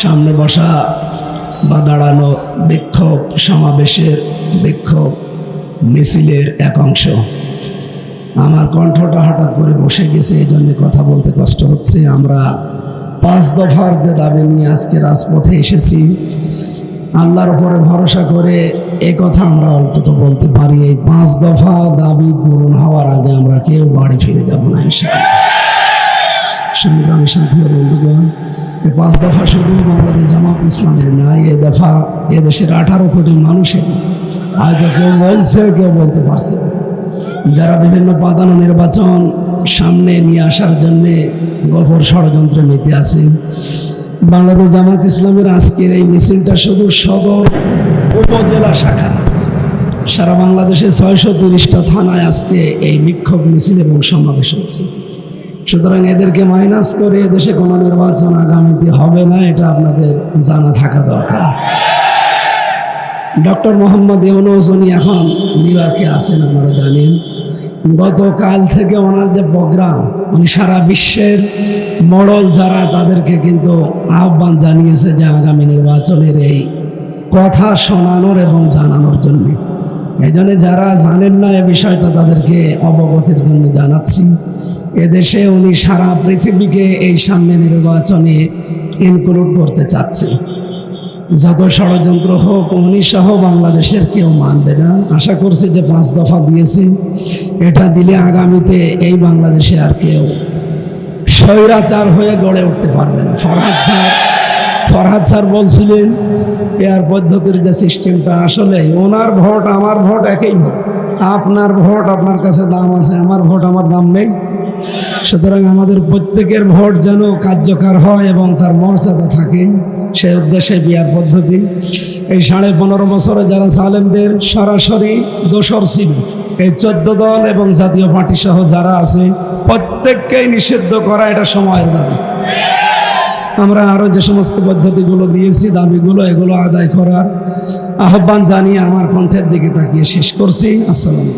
সামনে বসা বা দাঁড়ানো বিক্ষোভ সমাবেশের বিক্ষোভ মিছিলের এক অংশ। আমার কণ্ঠটা হঠাৎ করে বসে গেছে এই জন্য কথা বলতে কষ্ট হচ্ছে। আমরা পাঁচ দফার যে দাবি নিয়ে আজকে রাজপথে এসেছি, আল্লাহর উপরে ভরসা করে এই কথা আমরা অন্তত বলতে পারি। এই পাঁচ দফা দাবি পূরণ হওয়ার আগে আমরা কেউ বাড়ি ফিরে যাব না, ইনশাআল্লাহ। সংগ্রামী সাথী বন্ধুগণ। পাঁচ দফা শুধু বাংলাদেশ জামাত ইসলামের নয় এ দফা এ দেশের আঠারো কোটি মানুষের। হয়তো কেউ বলছে, কেউ বলতে পারছে যারা বিভিন্ন পাতানো নির্বাচন সামনে নিয়ে আসার জন্যে গফর ষড়যন্ত্রে মেতে আছে, বাংলাদেশ জামাত ইসলামের আজকের এই মিছিলটা শুধু সদর উপজেলা শাখা। সারা বাংলাদেশে ছয়শো তিরিশটা থানায় আজকে এই বিক্ষোভ মিছিল এবং সমাবেশ হচ্ছে। সুতরাং এদেরকে মাইনাস করে দেশে কোনো নির্বাচন আগামীতে হবে না, এটা আপনাদের জানা থাকা দরকার। ডক্টর মোহাম্মদ ইউনুস, উনি এখন নিউ ইয়র্কে আছেন আপনারা জানেন। গতকাল থেকে ওনার যে প্রোগ্রাম উনি সারা বিশ্বের মডল যারা, তাদেরকে কিন্তু আহ্বান জানিয়েছে যে আগামী নির্বাচনের এই কথা শোনানোর এবং জানানোর জন্য। এই যারা জানেন না এ বিষয়টা, তাদেরকে অবগতির জন্য জানাচ্ছি। এদেশে উনি সারা পৃথিবীকে এই সামনে নির্বাচনে ইনক্লুড করতে চাচ্ছে। যত ষড়যন্ত্র হোক, উনি সহ বাংলাদেশের কেউ মানবে না। আশা করছি যে পাঁচ দফা দিয়েছে। এটা দিলে আগামীতে এই বাংলাদেশে আর কেউ স্বৈরাচার হয়ে গড়ে উঠতে পারবে না। ফরহাদ স্যার ফরহাদ স্যার বলছিলেন এয়ার পদ্ধতির যে সিস্টেমটা, আসলে ওনার ভোট, আমার ভোট একই ভোট আপনার ভোট আপনার কাছে দাম আছে, আমার ভোট আমার দাম নেই। সুতরাং আমাদের প্রত্যেকের ভোট যেন কার্যকর হয় এবং তার মর্যাদা থাকে, সে উদ্দেশ্যে বিয়ার পদ্ধতি। এই সাড়ে পনেরো বছরে যারা সালেমদের সরাসরি দোসর ছিল, এই চোদ্দ দল এবং জাতীয় পার্টি সহ যারা আছে, প্রত্যেককেই নিষিদ্ধ করা এটা সময়ের দাবি। আমরা আরও যে সমস্ত পদ্ধতিগুলো দিয়েছি, দাবিগুলো এগুলো আদায় করার আহ্বান জানিয়ে আমার কণ্ঠের দিকে তাকিয়ে শেষ করছি। আসসালাম